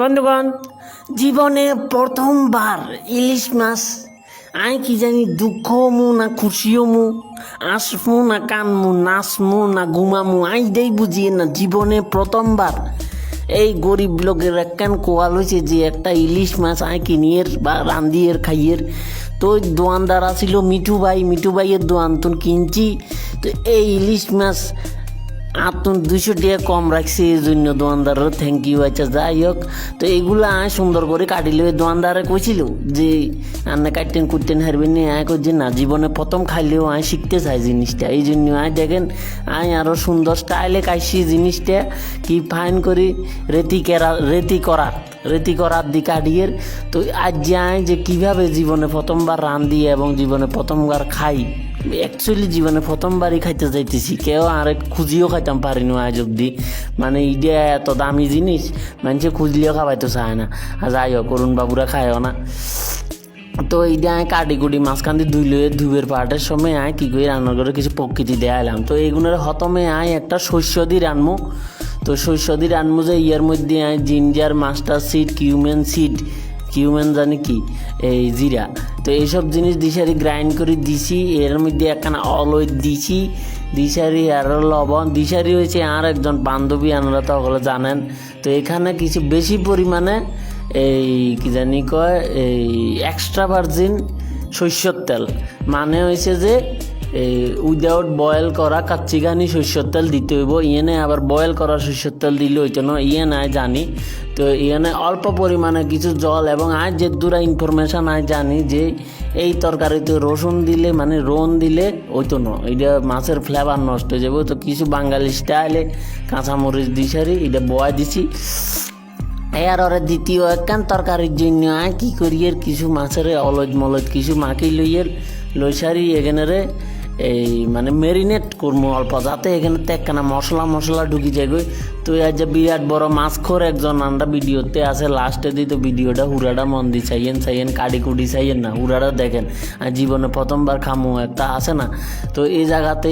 বন্ধুগণ, জীবনে প্রথমবার ইলিশ মাছ আই কি জানি দুঃখ মু না খুশিও মু আসমু না কানমু নাচমু না ঘুমামু আই দেই বুঝিয়ে না, জীবনে প্রথমবার এই গরিব লোকের একখান কোয়াল হয়েছে যে একটা ইলিশ মাছ আই কিনিয়ের বা রান্দিয়ের খাইয়ের। তো দোয়ানদার আছিল মিঠু ভাই মিঠু ভাইয়ের দোয়ান তুন কিনছি। তো এই ইলিশ মাছ আর দুশো টাকা কম রাখছি, এই জন্য দোকানদারের থ্যাংক ইউ আচ্ছা যাই হোক। তো এগুলো আয় সুন্দর করে কাটিলে ওই দোয়ানদারে কইছিল যে, আন্না কাটতেন, কুটতেন, হারবেন নি, আয় যে না। জীবনে প্রথম খাইলেও আয় শিখতে চাই জিনিসটা, এই জন্য আয় দেখেন, আয় আরও সুন্দর স্টাইলে কাটছি জিনিসটা, কি ফাইন করি, রেতি কেরা, রেতি করা। রেতি করার দিক কাটিয়ের তো আজ যে আয় যে কীভাবে জীবনে প্রথমবার রান্ধি এবং জীবনে প্রথমবার খাই। অ্যাকচুয়ালি জীবনে প্রথমবারই খাইতে যাইতেছি। কেউ আর খুঁজিও খাইতাম পারিনি আজ অব্দি মানে ইডিয়া এত দামি জিনিস, মানুষে খুঁজলেও খাওয়াইতে চায় না। আর যাই হোক অরুণ বাবুরা খায়ও না। তো এইটা আমি কাটি কুটি মাঝখান দিয়ে ধুইলে ধুবের পাটের সময় আয় কী করি রান্নার করে কিছু প্রকৃতি দেয়া এলাম তো এইগুলোর হতমে আয় একটা শস্য দিয়ে রানমু। তো শস্য দিয়ে রানমু যে ইয়ের মধ্যে ginger, mustard seed cumin seed cumin জানি কি, এই জিরা। তো এইসব জিনিস দিশারি গ্রাইন্ড করে দিছি, এর মধ্যে একখানা অলই দিছি, দিশারি আর লবণ। দিশারি হয়েছে আর একজন বান্ধবী, আপনারা তো ওগুলো জানেন। তো এখানে কিছু বেশি পরিমাণে এই কি জানি কয়, এই এক্সট্রা ভার্জিন সর্ষের তেল। মানে হয়েছে যে উইদাউট বয়েল করা কাচ্চিগানি সর্ষের তেল দিতে হইব। ইয়েনে আবার বয়েল করা সর্ষের তেল দিলে হইতো না ইয়ে নাই, জানি। তো ইয়েনে অল্প পরিমাণে কিছু জল এবং আজ যে দূরা ইনফরমেশন আজ জানি যে এই তরকারিতে রসুন দিলে মানে রোন দিলে হইতো না। এটা মাছের ফ্লেভার নষ্ট হয়ে যাবে। তো কিছু বাঙালি স্টাইলে কাঁচামরিচ দিশারি, এটা বয়া দিছি। এর দ্বিতীয় একখান তরকারির জন্য কি করিয়ের কিছু মাছের অলজ মলজ কিছু মাখি লইয়ের লইসারি এখানে এই মানে মেরিনেট করব অল্প যাতে এখানে তেকানা মশলা মশলা ঢুকি গই তো আজ যে বিরাট বড় মাছ খোর একজন আন্ডা ভিডিওতে আছে লাস্টে দিই তো ভিডিওটা হুরাটা মন দি চাইয়েন চাইয়েন কাডি কুডি চাইয়েন না হুরাটা দেখেন আর জীবনে প্রথমবার খামু, একটা আছে না? তো এই জায়গাতে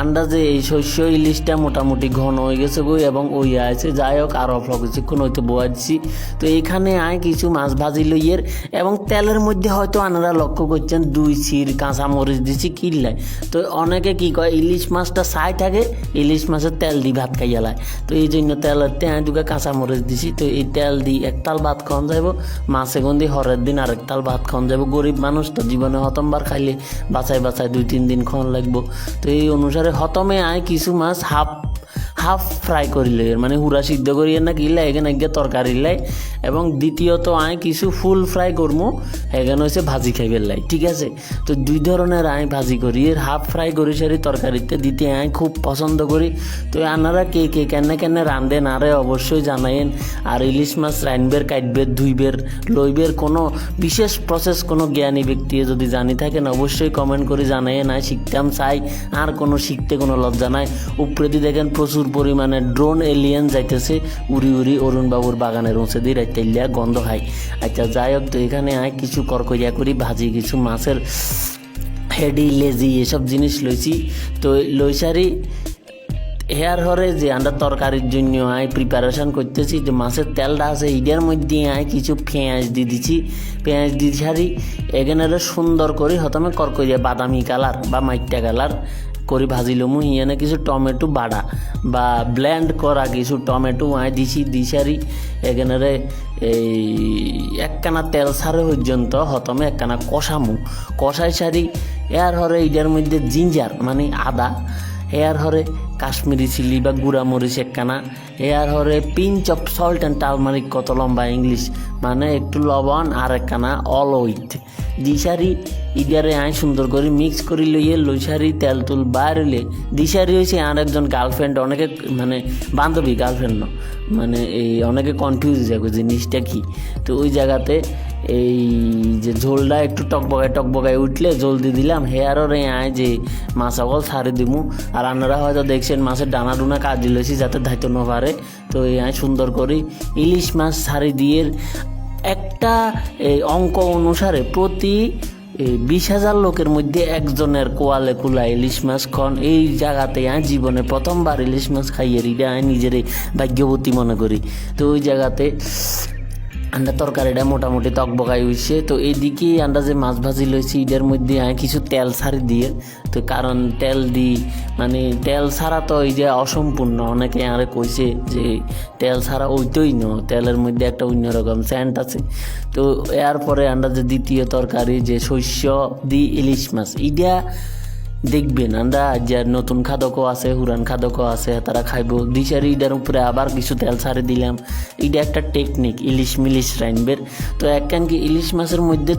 আন্দাজে এই শস্য ইলিশটা মোটামুটি ঘন হয়ে গেছে গো, এবং ওই আছে, যাই হোক, আর অল্প কিছুক্ষণ হয়তো বোয়া দিছি তো এইখানে আয় কিছু মাছ ভাজি লইয়ের এবং তেলের মধ্যে হয়তো আনারা লক্ষ্য করছেন, দুই চির কাঁচা মরিচ দিছি কিনলাই তো অনেকে কি কয়, ইলিশ মাছটা ছাই থাকে, ইলিশ মাছের তেল দিয়ে ভাত খাইয়া লায়। তো এই জন্য তেলের তে দুগা দুটো কাঁচা মরিচ দিছি, তো এই তেল দিয়ে একতাল ভাত খাওয়ান যাইব। মাছে গন্ধি হরের দিন আরেক একতাল ভাত খাওয়ান যাইব। গরিব মানুষ তো জীবনে হতমবার খাইলে বাঁচাই বাঁচাই দুই তিন দিন খাওয়ান লাগবো। তো এই অনুসারে হতমে আয় কিছু মাছ, হাফ হাফ ফ্রাই করি করিলে মানে হুরা সিদ্ধ করিয়ে না কিনলে এখানে গিয়ে তরকারি লাই। এবং দ্বিতীয়ত আয় কিছু ফুল ফ্রাই করব এখানে হচ্ছে ভাজি খাইবে লাই, ঠিক আছে? তো দুই ধরনের আয় ভাজি করি, এর হাফ ফ্রাই করি সারি তরকারিতে দিতে আয় খুব পছন্দ করি। তো আনারা কে কে কেন কেন রান্ধেন আরে অবশ্যই জানাইন। আর ইলিশ মাছ রাইনবের কাটবের ধুইবের, লইবের, কোনো বিশেষ প্রসেস কোনো জ্ঞানী ব্যক্তি যদি জানি থাকেন, অবশ্যই কমেন্ট করে জানাইন আয় শিখতাম চাই, আর কোনো শিখতে কোনো লজ্জা নাই। উপরেদি দেখেন প্রচুর পরিমাণে ড্রোন এলিয়েন যাইতেছে, উড়ি উড়ি অরুণবাবুর বাগানের উঁচে দিয়ে রাইতেলিয়া গন্ধ খাই আচ্ছা যাই হোক, তো এখানে আয়, কিছু করকরিয়া করি, ভাজি কিছু মাছের হেডি, লেজি, এসব জিনিস লইছি। তো লইসারি, হেয়ার হরে যে আমরা তরকারির জন্য আয় প্রিপারেশন করতেছি, যে মাছের তেলটা আছে, ইডের মধ্যে আয়, কিছু পেঁয়াজ দিয়ে দিছি। পেঁয়াজ দিয়ে সারি এখানে সুন্দর করে হতমে করকরিয়া বাদামি কালার বা মাইটা কালার। করে ভাজি লমু হিয়ানে কিছু টমেটো বাড়া বা ব্লেন্ড করা কিছু টমেটো আয় দিছি দিশারি এখানে এই একখানা তেল সারে পর্যন্ত হতমে একখানা কষামু। কষাই সারি এর হরে এইটার মধ্যে জিঞ্জার মানে আদা এয়ার হরে কাশ্মীরি চিলি বা গুঁড়া মরিচ একখানা, এয়ার হরে pinch of salt and turmeric কত লম্বা ইংলিশ মানে একটু লবণ আর একখানা অল উইথ দিশারি ইডিয়ারে আই সুন্দর করে মিক্স করি লইয়ে লইসারি তেল তুল বাইরলে দিশারি হয়েছে আর একজন গার্লফ্রেন্ড অনেকে মানে বান্ধবী গার্লফ্রেন্ড মানে এই অনেকে কনফিউজ যাবে জিনিসটা কি। তো ওই জায়গাতে এই যে ঝোলটা একটু টকবগায় টকবগায় উঠলে জল দিয়ে দিলাম। হেয়ারও রে আয় যে মাছ অকল ছাড়ি দিমু। আর আপনারা হয়তো দেখছেন মাছের ডানা ডুনা কাজ দিলেছি যাতে ধাইতে না পারে। তো এই আয় সুন্দর করি ইলিশ মাছ ছাড়ি দিয়ে একটা, এই অঙ্ক অনুসারে প্রতি বিশ হাজার লোকের মধ্যে একজনের কোয়ালে কুলা ইলিশ মাছ খন। এই জায়গাতে আয় জীবনে প্রথমবার ইলিশ মাছ খাইয়ে রিডে আয় নিজের ভাগ্যবতী মনে করি। তো ওই জায়গাতে আন্ডা তরকারিটা মোটামুটি তকবকাই হইছে। তো এইদিকে আন্ডা যে মাছ ভাজি লইছি এটার মধ্যে আমি কিছু তেল ছাড়ি দিয়ে। তো কারণ তেল দি মানে তেল ছাড়া তো এই যে অসম্পূর্ণ। অনেকে আরে কইছে যে তেল ছাড়া ওইতই ন, তেলের মধ্যে একটা অন্যরকম স্যান্ট আছে। তো এরপরে আন্ডা যে দ্বিতীয় তরকারি যে শস্য দি ইলিশ মাছ ইটা দেখবেন আমরা যে নতুন খাদকও আছে, হুরান খাদকও আছে, তারা খাইব। দিশারি ইটার উপরে আবার কিছু তেল ছাড়ে দিলাম। এটা একটা টেকনিক ইলিশ মিলিশ রাইনবের। তো একখান কি ইলিশ মাছের মধ্যে